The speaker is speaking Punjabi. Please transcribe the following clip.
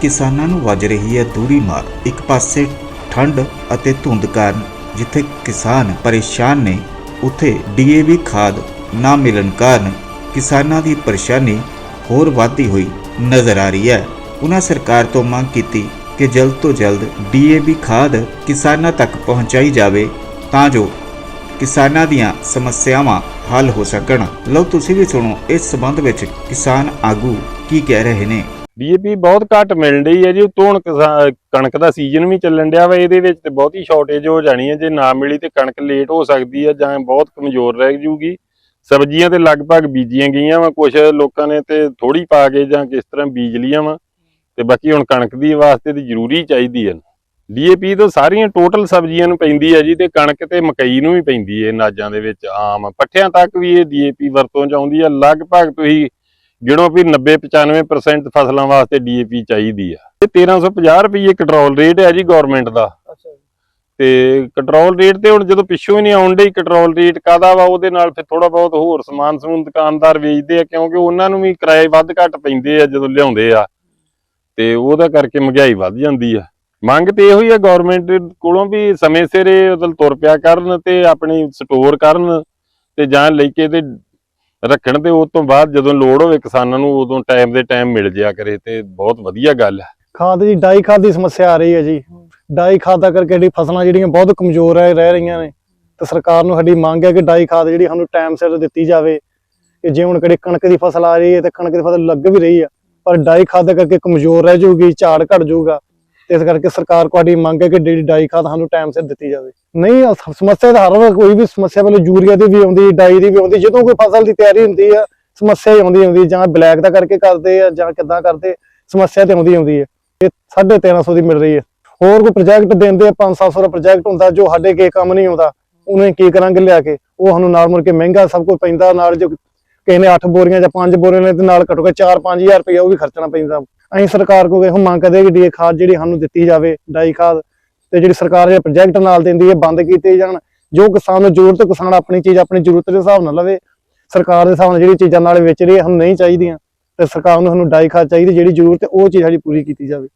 ਕਿਸਾਨਾਂ ਨੂੰ ਵੱਜ ਰਹੀ ਹੈ ਦੂਰੀ ਮਾਰ। ਇੱਕ ਪਾਸੇ ਠੰਡ ਅਤੇ ਧੁੰਦ ਕਾਰਨ ਜਿੱਥੇ ਕਿਸਾਨ ਪਰੇਸ਼ਾਨ ਨੇ, ਉੱਥੇ ਡੀਏਵੀ ਖਾਦ ਨਾ ਮਿਲਣ ਕਾਰਨ ਕਿਸਾਨਾਂ ਦੀ ਪਰੇਸ਼ਾਨੀ ਹੋਰ ਵਧਦੀ ਹੋਈ ਨਜ਼ਰ ਆ ਰਹੀ ਹੈ। ਉਹਨਾਂ ਸਰਕਾਰ ਤੋਂ ਮੰਗ ਕੀਤੀ ਕਿ ਜਲਦ ਤੋਂ ਜਲਦ ਡੀਏਵੀ ਖਾਦ ਕਿਸਾਨਾਂ ਤੱਕ ਪਹੁੰਚਾਈ ਜਾਵੇ ਤਾਂ ਜੋ ਕਿਸਾਨਾਂ ਦੀਆਂ ਸਮੱਸਿਆਵਾਂ ਹੱਲ ਹੋ ਸਕਣ। ਲਓ, ਤੁਸੀਂ ਵੀ ਸੁਣੋ, ਇਸ ਸਬੰਧ ਵਿੱਚ ਕਿਸਾਨ ਆਗੂ ਕੀ ਕਹਿ ਰਹੇ ਨੇ? ਡੀਏਪੀ ਬਹੁਤ ਘੱਟ ਮਿਲ ਰਹੀ ਹੈ ਜੀ ਉਤੋਂ ਕਣਕ ਦਾ ਸੀਜ਼ਨ ਵੀ ਚੱਲਣ ਡਿਆ ਵਾ, ਇਹਦੇ ਵਿੱਚ ਤੇ ਬਹੁਤੀ ਸ਼ਾਰਟੇਜ ਹੋ ਜਾਣੀ ਹੈ, ਜੇ ਨਾ ਮਿਲੀ ਤੇ ਕਣਕ ਲੇਟ ਹੋ ਸਕਦੀ ਹੈ ਜਾਂ ਬਹੁਤ ਕਮਜ਼ੋਰ ਰਹਿ ਜੂਗੀ। ਸਬਜ਼ੀਆਂ ਤੇ ਲਗਭਗ ਬੀਜੀਆਂ ਗਈਆਂ ਵਾ ਕੁਝ ਲੋਕਾਂ ਨੇ ਤੇ ਥੋੜੀ ਪਾ ਕੇ ਜਾਂ ਕਿਸ ਤਰ੍ਹਾਂ ਬੀਜ ਲੀਆਂ ਵਾ, ਤੇ ਬਾਕੀ ਹੁਣ ਕਣਕ ਦੀ ਵਾਸਤੇ ਤੇ ਜ਼ਰੂਰੀ ਚਾਹੀਦੀ ਹੈ। ਡੀਏਪੀ ਤੋਂ ਸਾਰੀਆਂ ਟੋਟਲ ਸਬਜ਼ੀਆਂ ਨੂੰ ਪੈਂਦੀ ਹੈ ਜੀ, ਤੇ ਕਣਕ ਤੇ ਮਕਈ ਨੂੰ ਵੀ ਪੈਂਦੀ ਹੈ ਨਾਜਾਂ ਦੇ ਵਿੱਚ, ਆਮ, ਪੱਠਿਆਂ ਤੱਕ ਵੀ ਇਹ ਡੀਏਪੀ ਵਰਤੋਂ ਚ ਆਉਂਦੀ ਹੈ। ਲਗਭਗ ਤੁਸੀਂ ਗਿਣੋ ਵੀ 90 95% ਫਸਲਾਂ ਵਾਸਤੇ ਡੀਏਪੀ ਚਾਹੀਦੀ ਆ। ਇਹ 1350 ਰੁਪਏ ਕੰਟਰੋਲ ਰੇਟ ਹੈ ਜੀ ਗਵਰਨਮੈਂਟ ਦਾ। ਤੇ ਕੰਟਰੋਲ ਰੇਟ ਤੇ ਹੁਣ ਜਦੋਂ ਪਿੱਛੋਂ ਹੀ ਨਹੀਂ ਆਉਣ ਡਈ ਕੰਟਰੋਲ ਰੇਟ ਕਾਦਾ ਵਾ ਉਹਦੇ ਨਾਲ ਫਿਰ ਥੋੜਾ ਬਹੁਤ ਹੋਰ ਸਮਾਨ ਸਮੂਨ ਦੁਕਾਨਦਾਰ ਵੇਚਦੇ ਆ ਕਿਉਂਕਿ ਉਹਨਾਂ ਨੂੰ ਵੀ ਕਿਰਾਏ ਵੱਧ ਘੱਟ ਪੈਂਦੇ ਆ ਜਦੋਂ ਲਿਆਉਂਦੇ ਆ। ਤੇ ਉਹਦਾ ਕਰਕੇ ਮਹਿੰਗਾਈ ਵੱਧ ਜਾਂਦੀ ਆ। ਮੰਗ ਤੇ ਇਹੋ ਹੀ ਆ ਗਵਰਨਮੈਂਟ ਕੋਲੋਂ ਵੀ ਸਮੇਂ ਸਿਰ ਇਹ ਤੁਰ ਪਿਆ ਕਰਨ ਤੇ ਆਪਣੀ ਸਟੋਰ ਕਰਨ ਤੇ ਜਾਂ ਲੈ ਕੇ ਤੇ ਰੱਖਣ ਤੇ ਉਸ ਤੋਂ ਬਾਅਦ ਜਦੋਂ ਲੋੜ ਹੋਵੇ ਕਿਸਾਨਾਂ ਨੂੰ ਉਦੋਂ ਟਾਈਮ ਦੇ ਟਾਈਮ ਮਿਲ ਜਿਆ ਕਰੇ ਤੇ ਬਹੁਤ ਵਧੀਆ ਗੱਲ ਹੈ। ਖਾਦ ਦੀ ਡਾਈ ਖਾਦ ਦੀ ਸਮੱਸਿਆ ਆ ਰਹੀ ਹੈ ਜੀ। ਡਾਈ ਖਾਦ ਦਾ ਕਰਕੇ ਜਿਹੜੀ ਫਸਲਾਂ ਜਿਹੜੀਆਂ ਬਹੁਤ ਕਮਜ਼ੋਰ ਰਹਿ ਰਹਿ ਰਹੀਆਂ ਨੇ ਤੇ ਸਰਕਾਰ ਨੂੰ ਸਾਡੀ ਮੰਗ ਹੈ ਕਿ ਡਾਈ ਖਾਦ ਜਿਹੜੀ ਸਾਨੂੰ ਟਾਈਮ ਸਿਰ ਦਿੱਤੀ ਜਾਵੇ। ਕਿ ਜੇ ਹੁਣ ਕਿਹੜੀ ਕਣਕ ਦੀ ਫਸਲ ਆ ਰਹੀ ਹੈ ਤੇ ਕਣਕ ਦੀ ਫਸਲ ਲੱਗ ਵੀ ਰਹੀ ਆ, ਪਰ ਡਾਈ ਖਾਦ ਦਾ ਕਰਕੇ ਕਮਜ਼ੋਰ ਰਹਿ ਜਾਊਗੀ, ਝਾੜ ਘਟ ਜਾਊਗਾ। ਤੇ ਇਸ ਕਰਕੇ ਸਰਕਾਰ ਕੋਲ ਸਾਡੀ ਮੰਗ ਹੈ ਕਿ ਜਿਹੜੀ ਡਾਈ ਖਾਦ ਸਾਨੂੰ ਟਾਈਮ ਸਿਰ ਦਿੱਤੀ ਜਾਵੇ। ਨਹੀਂ ਅਹ ਸਮੱਸਿਆ ਤਾਂ ਹਰ ਕੋਈ ਵੀ ਸਮੱਸਿਆ ਪਹਿਲੇ ਯੂਰੀਆ ਦੀ ਵੀ ਆਉਂਦੀ, ਡਾਈ ਦੀ ਵੀ ਆਉਂਦੀ, ਜਦੋਂ ਕੋਈ ਫਸਲ ਦੀ ਤਿਆਰੀ ਹੁੰਦੀ ਆ ਸਮੱਸਿਆ ਹੀ ਆਉਂਦੀ ਆਉਂਦੀ ਜਾਂ ਬਲੈਕ ਦਾ ਕਰਕੇ ਕਰਦੇ ਆ, ਜਾਂ ਕਿੱਦਾਂ ਕਰਦੇ, ਸਮੱਸਿਆ ਤੇ ਆਉਂਦੀ ਆਉਂਦੀ ਹੈ। ਇਹ 1350 ਦੀ ਮਿਲ ਰਹੀ ਹੈ। ਹੋਰ ਕੋਈ ਪ੍ਰੋਜੈਕਟ ਦਿੰਦੇ ਆ 5-700 ਦਾ ਪ੍ਰੋਜੈਕਟ ਹੁੰਦਾ, ਜੋ ਸਾਡੇ ਕੇ ਕੰਮ ਨਹੀਂ ਆਉਂਦਾ, ਉਹਨੇ ਕੀ ਕਰਾਂਗੇ ਲਿਆ ਕੇ? ਉਹ ਸਾਨੂੰ ਨਾਲ ਮੁੜ ਕੇ ਮਹਿੰਗਾ ਸਭ ਕੁਝ ਪੈਂਦਾ, ਨਾਲ ਜੋ ਕਿਸੇ ਨੇ 8 ਬੋਰੀਆਂ ਜਾਂ 5 ਬੋਰੀਆਂ ਨੇ ਤੇ ਨਾਲ ਘੱਟੋ ਘੱਟ 4-5000 ਰੁਪਏ ਉਹ ਵੀ ਖਰਚਣਾ ਪੈਂਦਾ। ਅਸੀਂ ਸਰਕਾਰ ਕੋਲ ਇਹੋ ਮੰਗ ਕਰਦੇ ਕਿ ਡੀ ਖਾਦ ਜਿਹੜੀ ਸਾਨੂੰ ਦਿੱਤੀ ਜਾਵੇ, ਡਾਈ ਖਾਦ, ਤੇ ਜਿਹੜੀ ਸਰਕਾਰ ਇਹ ਪ੍ਰੋਜੈਕਟ ਨਾਲ ਦਿੰਦੀ ਹੈ, ਬੰਦ ਕੀਤੇ ਜਾਣ। ਜੋ ਕਿਸਾਨ ਨੂੰ ਜ਼ਰੂਰਤ, ਕਿਸਾਨ ਆਪਣੀ ਚੀਜ਼, ਆਪਣੀ ਜ਼ਰੂਰਤ ਦੇ ਹਿਸਾਬ ਨਾਲ ਲਵੇ, ਸਰਕਾਰ ਦੇ ਹਿਸਾਬ ਨਾਲ ਜਿਹੜੀ ਚੀਜ਼ਾਂ ਨਾਲ ਵੇਚ ਰਹੀ ਹੈ ਸਾਨੂੰ ਨਹੀਂ ਚਾਹੀਦੀਆਂ, ਤੇ ਸਰਕਾਰ ਨੂੰ ਸਾਨੂੰ ਡਾਈ ਖਾਦ ਚਾਹੀਦੀ, ਜਿਹੜੀ ਜ਼ਰੂਰਤ ਹੈ, ਉਹ ਚੀਜ਼ ਸਾਡੀ ਪੂਰੀ ਕੀਤੀ ਜਾਵੇ।